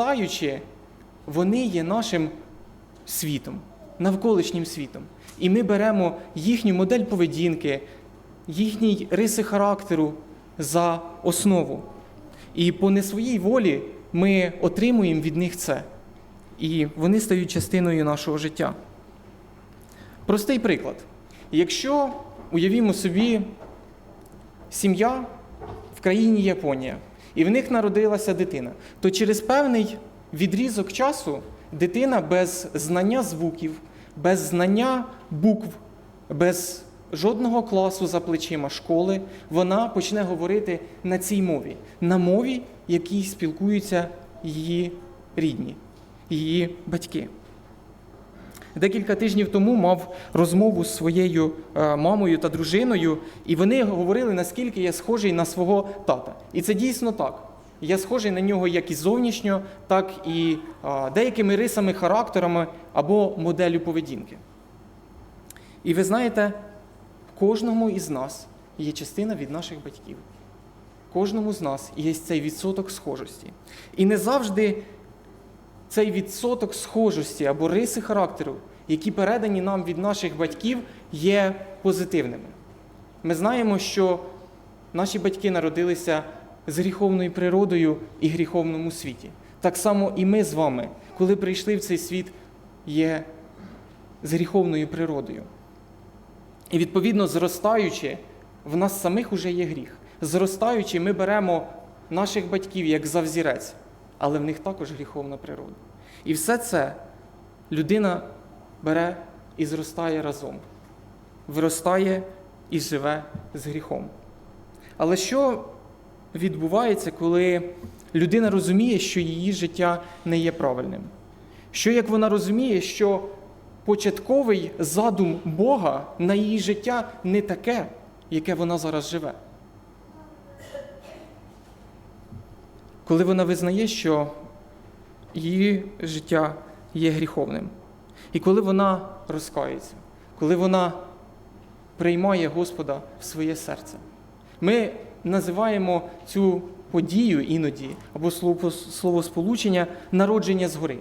зростаючи, вони є нашим світом, навколишнім світом. І ми беремо їхню модель поведінки, їхні риси характеру за основу. І по не своїй волі ми отримуємо від них це. І вони стають частиною нашого життя. Простий приклад. Якщо уявімо собі сім'я в країні Японія, і в них народилася дитина, то через певний відрізок часу дитина без знання звуків, без знання букв, без жодного класу за плечима школи, вона почне говорити на цій мові, на мові, якій спілкуються її рідні, її батьки. Декілька тижнів тому мав розмову з своєю е, мамою та дружиною, і вони говорили, наскільки я схожий на свого тата. І це дійсно так. Я схожий на нього як і зовнішньо, так і е, деякими рисами, характерами або моделлю поведінки. І ви знаєте, в кожному із нас є частина від наших батьків. Кожному з нас є цей відсоток схожості. І не завжди цей відсоток схожості або риси характеру, які передані нам від наших батьків, є позитивними. Ми знаємо, що наші батьки народилися з гріховною природою і гріховному світі. Так само і ми з вами, коли прийшли в цей світ, є з гріховною природою. І відповідно, зростаючи, в нас самих уже є гріх. Зростаючи, ми беремо наших батьків як за взірець, але в них також гріховна природа. І все це людина бере і зростає разом, виростає і живе з гріхом. Але що відбувається, коли людина розуміє, що її життя не є правильним? Що як вона розуміє, що початковий задум Бога на її життя не таке, яке вона зараз живе? Коли вона визнає, що її життя є гріховним, і коли вона розкається, коли вона приймає Господа в своє серце, ми називаємо цю подію іноді або слово- словосполучення народження згори.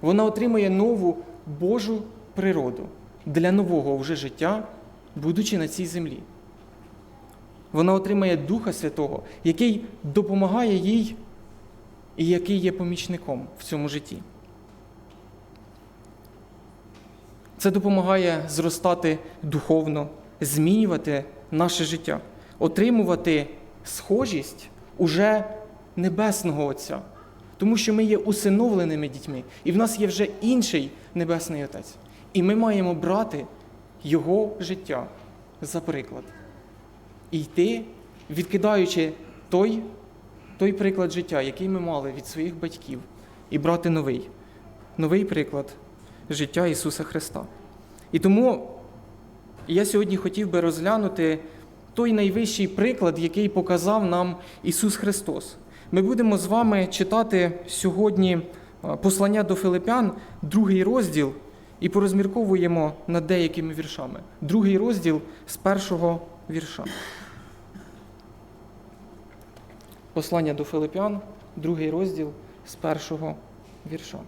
Вона отримує нову Божу природу для нового вже життя, будучи на цій землі. Вона отримає Духа Святого, який допомагає їй і який є помічником в цьому житті. Це допомагає зростати духовно, змінювати наше життя, отримувати схожість уже Небесного Отця, тому що ми є усиновленими дітьми, і в нас є вже інший Небесний Отець. І ми маємо брати Його життя за приклад і йти, відкидаючи той, той приклад життя, який ми мали від своїх батьків, і брати новий, новий приклад життя Ісуса Христа. І тому я сьогодні хотів би розглянути той найвищий приклад, який показав нам Ісус Христос. Ми будемо з вами читати сьогодні е, послання до Филипян, другий розділ, і порозмірковуємо над деякими віршами. Другий розділ з першого вірша. Послання до Филипян, другий розділ з першого вірша.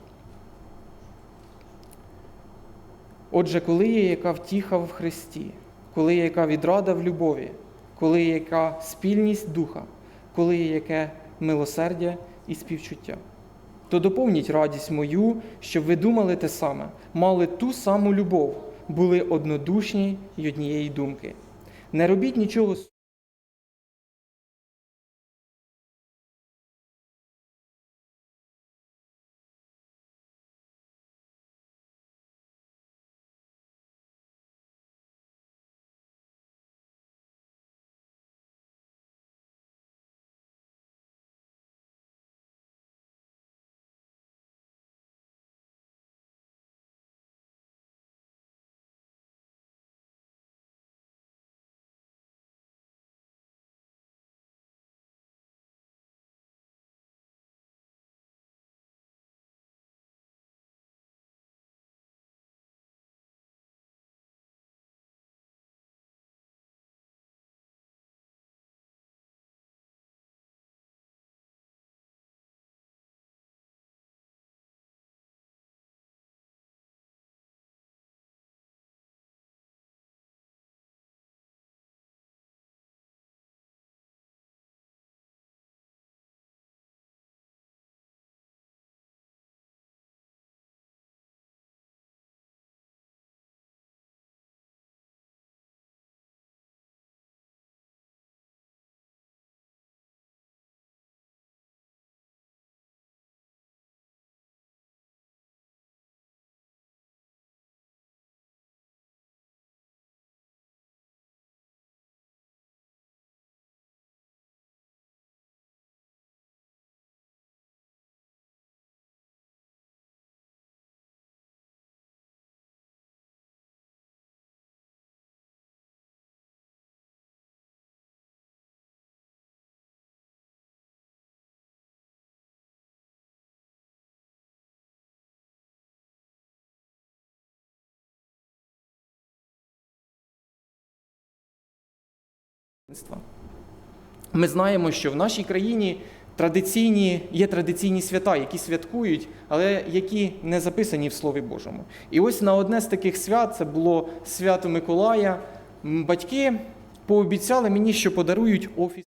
Отже, коли є яка втіха в Христі, коли є яка відрада в любові, коли є яка спільність духа, коли є яке милосердя і співчуття, то доповніть радість мою, щоб ви думали те саме, мали ту саму любов, були однодушні й однієї думки. Не робіть нічого. Ми знаємо, що в нашій країні традиційні, є традиційні свята, які святкують, але які не записані в Слові Божому. І ось на одне з таких свят, це було свято Миколая, батьки пообіцяли мені, що подарують офіс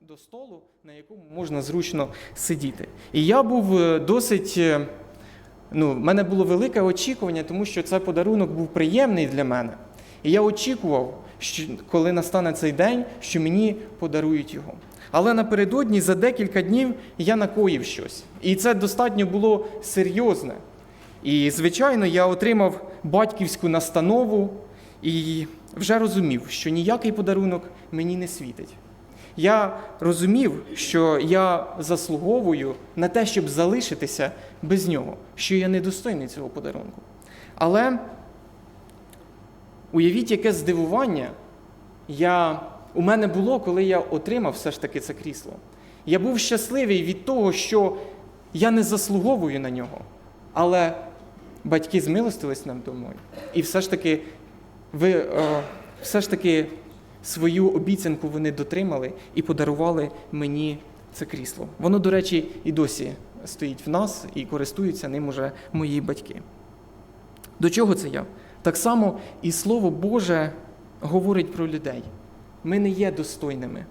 до столу, на якому можна зручно сидіти. І я був е, досить. е, Ну, в мене було велике очікування, тому що цей подарунок був приємний для мене. І я очікував, коли настане цей день, що мені подарують його. Але напередодні за декілька днів я накоїв щось. І це достатньо було серйозне. І, звичайно, я отримав батьківську настанову і вже розумів, що ніякий подарунок мені не світить. Я розумів, що я заслуговую на те, щоб залишитися без нього, що я недостойний цього подарунку. Але уявіть, яке здивування я, у мене було, коли я отримав все ж таки це крісло. Я був щасливий від того, що я не заслуговую на нього. Але батьки змилостились нам мною. І все ж таки, ви, е, все ж таки свою обіцянку вони дотримали і подарували мені це крісло. Воно, до речі, і досі стоїть в нас і користуються ним уже мої батьки. До чого це я? Так само і Слово Боже говорить про людей. Ми не є достойними.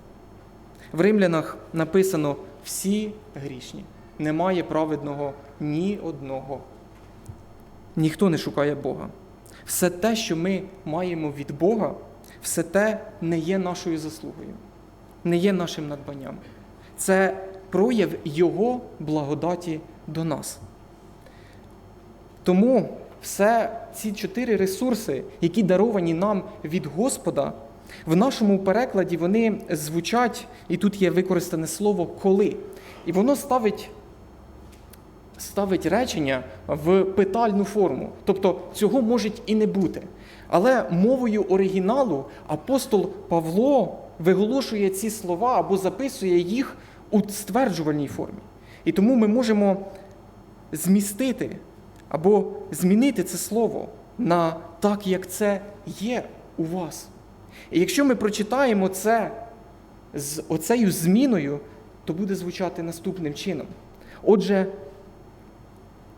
В римлянах написано всі грішні. Немає праведного ні одного. Ніхто не шукає Бога. Все те, що ми маємо від Бога, все те не є нашою заслугою, не є нашим надбанням. Це прояв Його благодаті до нас. Тому все ці чотири ресурси, які даровані нам від Господа, в нашому перекладі вони звучать, і тут є використане слово коли. І воно ставить, ставить речення в питальну форму. Тобто цього може і не бути. Але мовою оригіналу апостол Павло виголошує ці слова або записує їх у стверджувальній формі. І тому ми можемо змістити або змінити це слово на так, як це є у вас. І якщо ми прочитаємо це з оцею зміною, то буде звучати наступним чином. Отже,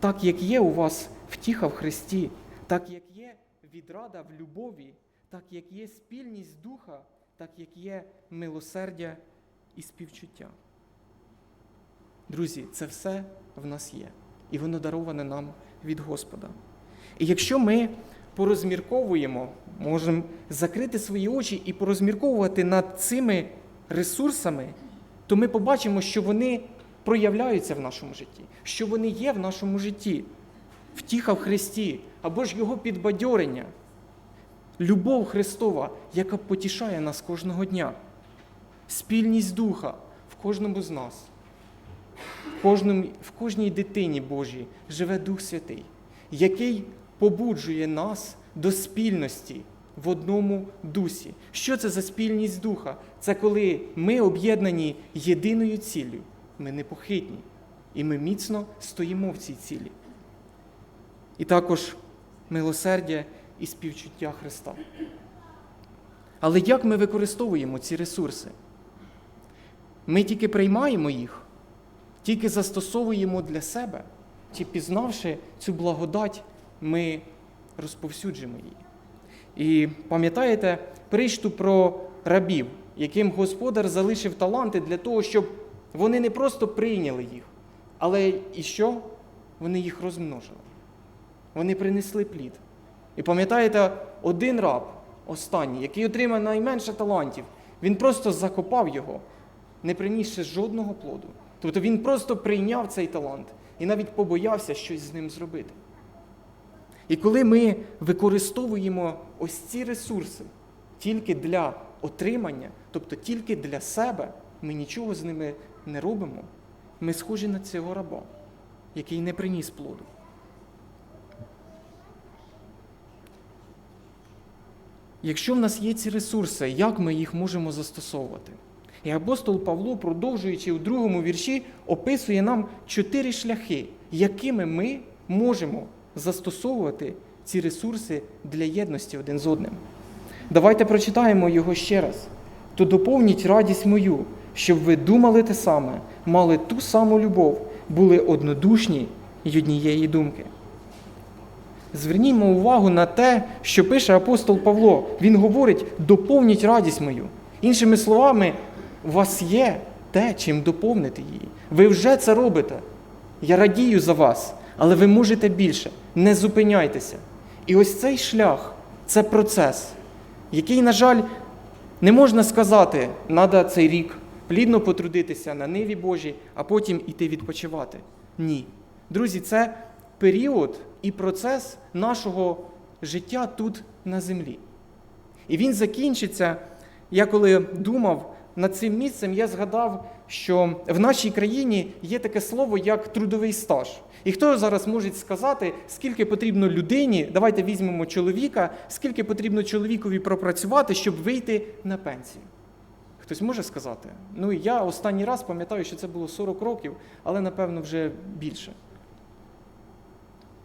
так як є у вас втіха в Христі, так як є відрада в любові, так як є спільність духа, так як є милосердя і співчуття. Друзі, це все в нас є, і воно дароване нам від Господа. І якщо ми порозмірковуємо, можемо закрити свої очі і порозмірковувати над цими ресурсами, то ми побачимо, що вони проявляються в нашому житті, що вони є в нашому житті, втіха в Христі або ж Його підбадьорення, любов Христова, яка потішає нас кожного дня, спільність Духа в кожному з нас. Кожному, в кожній дитині Божій живе Дух Святий, який побуджує нас до спільності в одному дусі. Що це за спільність духа? Це коли ми об'єднані єдиною ціллю. Ми непохитні. І ми міцно стоїмо в цій цілі. І також милосердя і співчуття Христа. Але як ми використовуємо ці ресурси? Ми тільки приймаємо їх, тільки застосовуємо для себе, чи пізнавши цю благодать, ми розповсюджуємо її. І пам'ятаєте притчу про рабів, яким господар залишив таланти для того, щоб вони не просто прийняли їх, але і що? Вони їх розмножили. Вони принесли плід. І пам'ятаєте, один раб, останній, який отримав найменше талантів, він просто закопав його, не принісши жодного плоду. Тобто він просто прийняв цей талант і навіть побоявся щось з ним зробити. І коли ми використовуємо ось ці ресурси тільки для отримання, тобто тільки для себе, ми нічого з ними не робимо, ми схожі на цього раба, який не приніс плоду. Якщо в нас є ці ресурси, як ми їх можемо застосовувати? І апостол Павло, продовжуючи у другому вірші, описує нам чотири шляхи, якими ми можемо застосовувати ці ресурси для єдності один з одним. Давайте прочитаємо його ще раз. То доповніть радість мою, щоб ви думали те саме, мали ту саму любов, були однодушні й однієї думки. Звернімо увагу на те, що пише апостол Павло. Він говорить: доповніть радість мою. Іншими словами, у вас є те, чим доповнити її. Ви вже це робите. Я радію за вас, але ви можете більше. Не зупиняйтеся. І ось цей шлях це процес, який, на жаль, не можна сказати, треба цей рік плідно потрудитися на ниві Божій, а потім іти відпочивати. Ні. Друзі, це період і процес нашого життя тут на землі. І він закінчиться. Я коли думав над цим місцем, я згадав, що в нашій країні є таке слово як трудовий стаж. І хто зараз може сказати, скільки потрібно людині, давайте візьмемо чоловіка, скільки потрібно чоловікові пропрацювати, щоб вийти на пенсію? Хтось може сказати? Ну, я останній раз пам'ятаю, що це було 40 років, але напевно вже більше.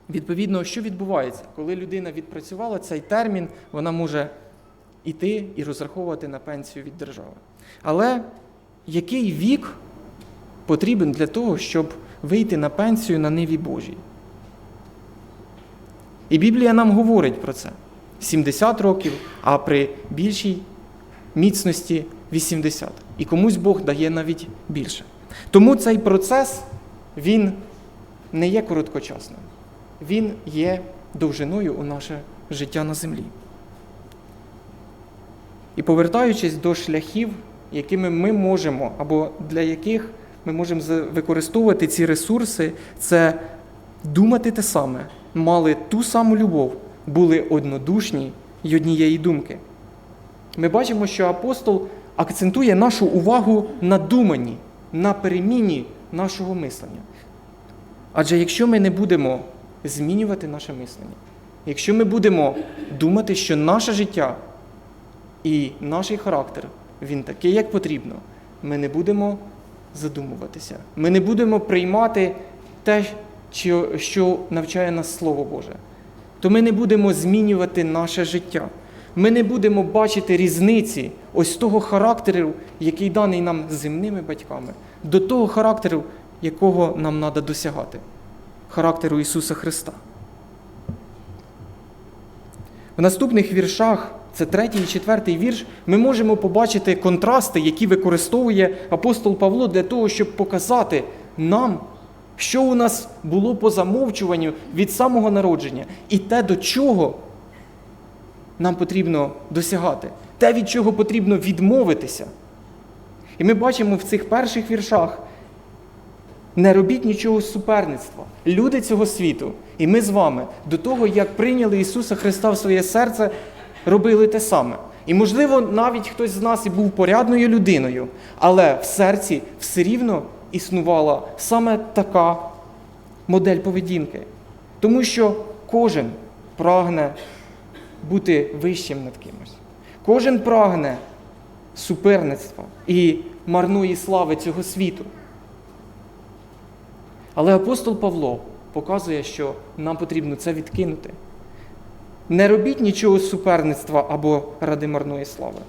Відповідно, що відбувається, коли людина відпрацювала цей термін, вона може йти і розраховувати на пенсію від держави. Але який вік потрібен для того, щоб вийти на пенсію на ниві Божій? І Біблія нам говорить про це: 70 років, а при більшій міцності 80. І комусь Бог дає навіть більше. Тому цей процес він не є короткочасним, він є довжиною у наше життя на землі. І повертаючись до шляхів, якими ми можемо, або для яких ми можемо використовувати ці ресурси, це думати те саме, мали ту саму любов, були однодушні й однієї думки. Ми бачимо, що апостол акцентує нашу увагу на думанні, на переміні нашого мислення. Адже якщо ми не будемо змінювати наше мислення, якщо ми будемо думати, що наше життя і наш характер, він такий, як потрібно, ми не будемо задумуватися, ми не будемо приймати те, що навчає нас Слово Боже, то ми не будемо змінювати наше життя. Ми не будемо бачити різниці ось того характеру, який даний нам земними батьками, до того характеру, якого нам треба досягати характеру Ісуса Христа. В наступних віршах, це третій і четвертий вірш, ми можемо побачити контрасти, які використовує апостол Павло для того, щоб показати нам, що у нас було по замовчуванню від самого народження, і те, до чого нам потрібно досягати, те, від чого потрібно відмовитися. І ми бачимо в цих перших віршах. Не робіть нічого з суперництва. Люди цього світу, і ми з вами до того, як прийняли Ісуса Христа в своє серце, робили те саме. І, можливо, навіть хтось з нас і був порядною людиною, але в серці все рівно існувала саме така модель поведінки. Тому що кожен прагне бути вищим над кимось. Кожен прагне суперництва і марної слави цього світу. Але апостол Павло показує, що нам потрібно це відкинути. Не робіть нічого суперництва або ради марної слави,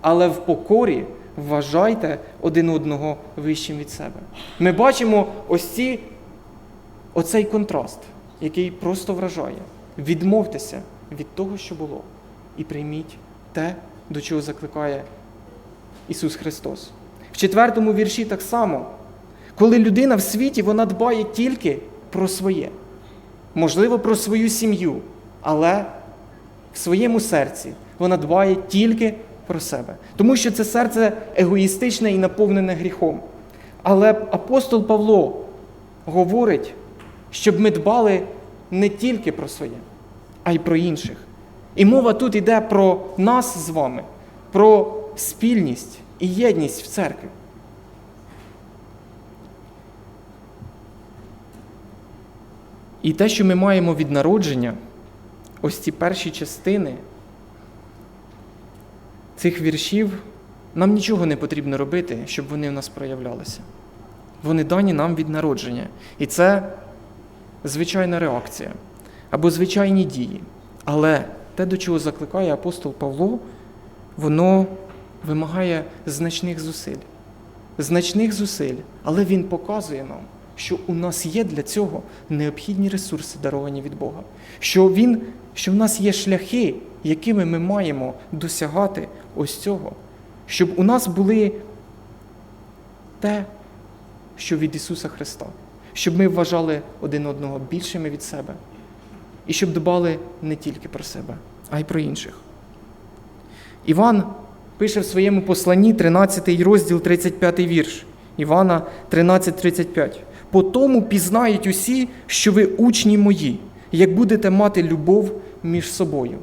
але в покорі вважайте один одного вищим від себе. Ми бачимо ось ці, оцей контраст, який просто вражає. Відмовтеся від того, що було, і прийміть те, до чого закликає Ісус Христос. В четвертому вірші так само. Коли людина в світі вона дбає тільки про своє, можливо, про свою сім'ю, але в своєму серці вона дбає тільки про себе. Тому що це серце егоїстичне і наповнене гріхом. Але апостол Павло говорить, щоб ми дбали не тільки про своє, а й про інших. І мова тут йде про нас з вами, про спільність і єдність в церкві. І те, що ми маємо від народження, ось ці перші частини цих віршів, нам нічого не потрібно робити, щоб вони в нас проявлялися. Вони дані нам від народження. І це звичайна реакція або звичайні дії. Але те, до чого закликає апостол Павло, воно вимагає значних зусиль. Значних зусиль, але він показує нам, що у нас є для цього необхідні ресурси, даровані від Бога. Що, він, що в нас є шляхи, якими ми маємо досягати ось цього, щоб у нас були те, що від Ісуса Христа, щоб ми вважали один одного більшими від себе, і щоб дбали не тільки про себе, а й про інших. Іван пише в своєму посланні 13 розділ, 35 вірш. Івана 13:35. По тому пізнають усі, що ви учні мої, як будете мати любов між собою.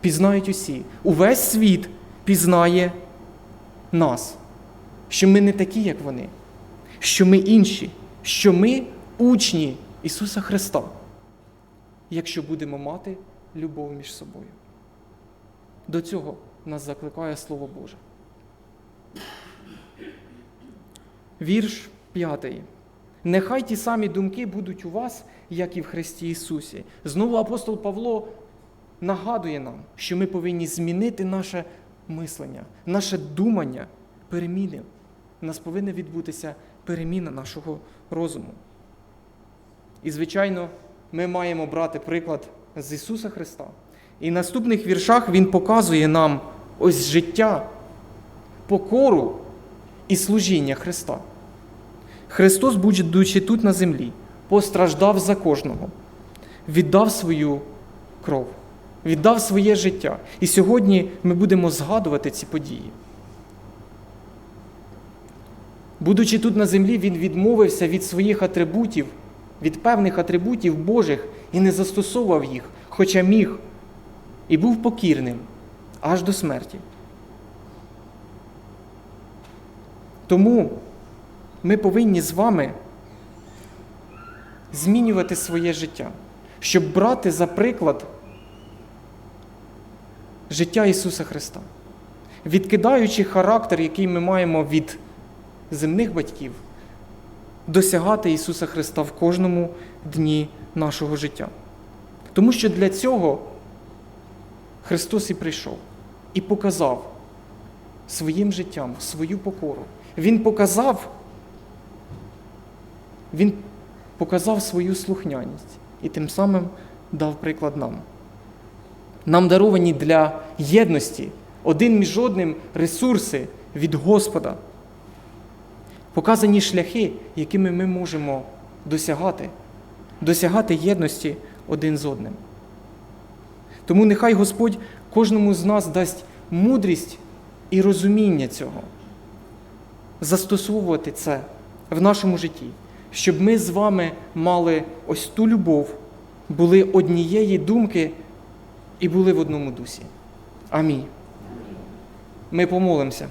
Пізнають усі. Увесь світ пізнає нас, що ми не такі, як вони, що ми інші, що ми учні Ісуса Христа, якщо будемо мати любов між собою. До цього нас закликає Слово Боже. Вірш п'ятий. Нехай ті самі думки будуть у вас, як і в Христі Ісусі. Знову апостол Павло нагадує нам, що ми повинні змінити наше мислення, наше думання, переміни. У нас повинна відбутися переміна нашого розуму. І, звичайно, ми маємо брати приклад з Ісуса Христа. І в наступних віршах Він показує нам ось життя, покору і служіння Христа. Христос, будучи тут на землі, постраждав за кожного, віддав свою кров, віддав своє життя. І сьогодні ми будемо згадувати ці події. Будучи тут на землі, Він відмовився від своїх атрибутів, від певних атрибутів Божих і не застосовував їх, хоча міг, і був покірним аж до смерті. Тому ми повинні з вами змінювати своє життя, щоб брати за приклад життя Ісуса Христа, відкидаючи характер, який ми маємо від земних батьків, досягати Ісуса Христа в кожному дні нашого життя. Тому що для цього Христос і прийшов і показав своїм життям свою покору. Він показав, Він показав свою слухняність і тим самим дав приклад нам. Нам даровані для єдності один між одним ресурси від Господа. Показані шляхи, якими ми можемо досягати, досягати єдності один з одним. Тому нехай Господь кожному з нас дасть мудрість і розуміння цього, застосовувати це в нашому житті, щоб ми з вами мали ось ту любов, були однієї думки і були в одному дусі. Амінь. Ми помолимося.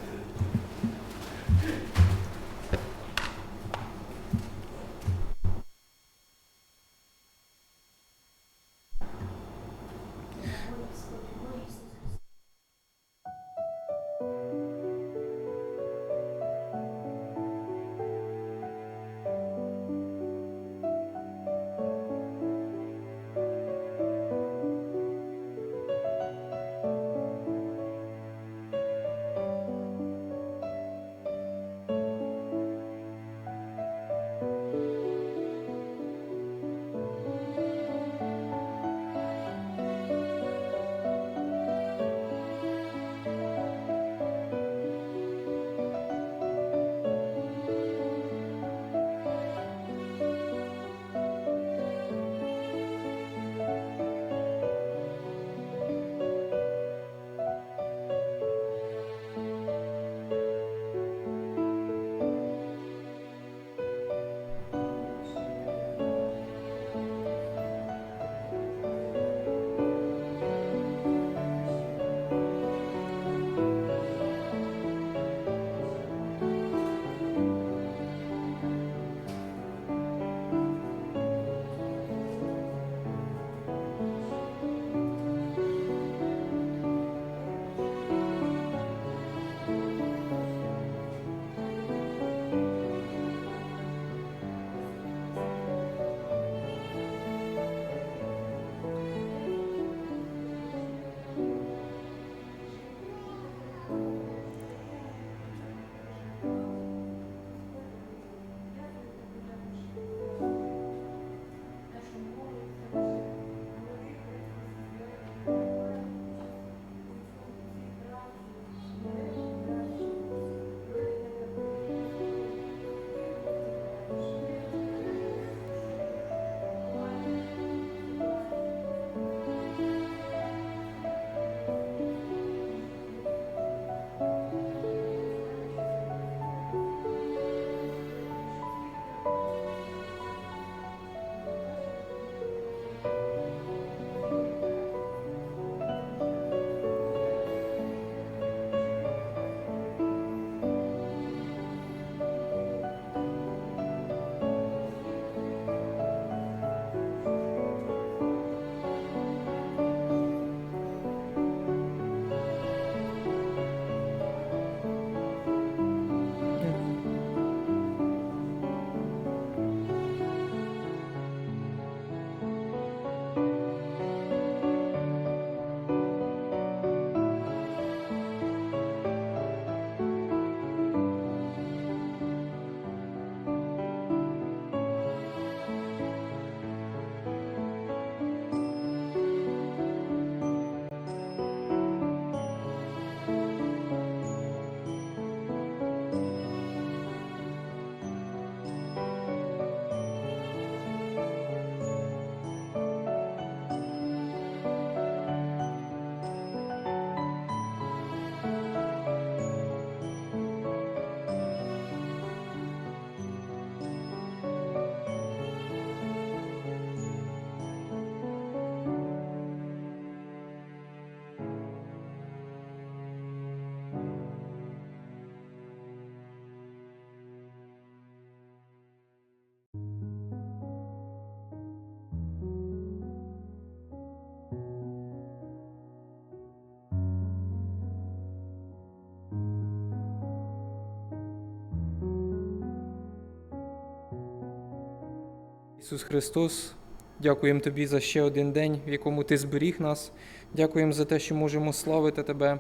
Ісус Христос, дякуємо Тобі за ще один день, в якому Ти зберіг нас. Дякуємо за те, що можемо славити Тебе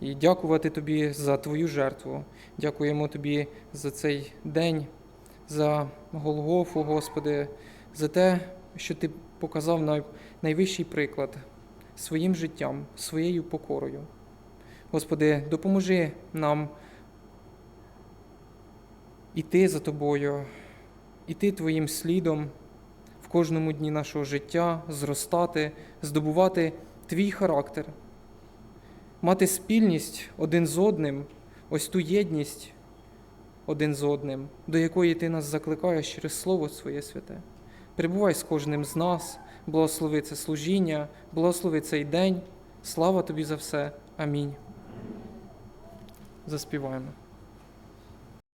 і дякувати Тобі за Твою жертву. Дякуємо Тобі за цей день, за Голгофу, Господи, за те, що Ти показав най- найвищий приклад своїм життям, своєю покорою. Господи, допоможи нам іти за Тобою, іти Твоїм слідом в кожному дні нашого життя, зростати, здобувати Твій характер, мати спільність один з одним, ось ту єдність один з одним, до якої Ти нас закликаєш через Слово Своє святе. Прибувай з кожним з нас, благослови це служіння, благослови цей день. Слава тобі за все. Амінь. Заспіваємо.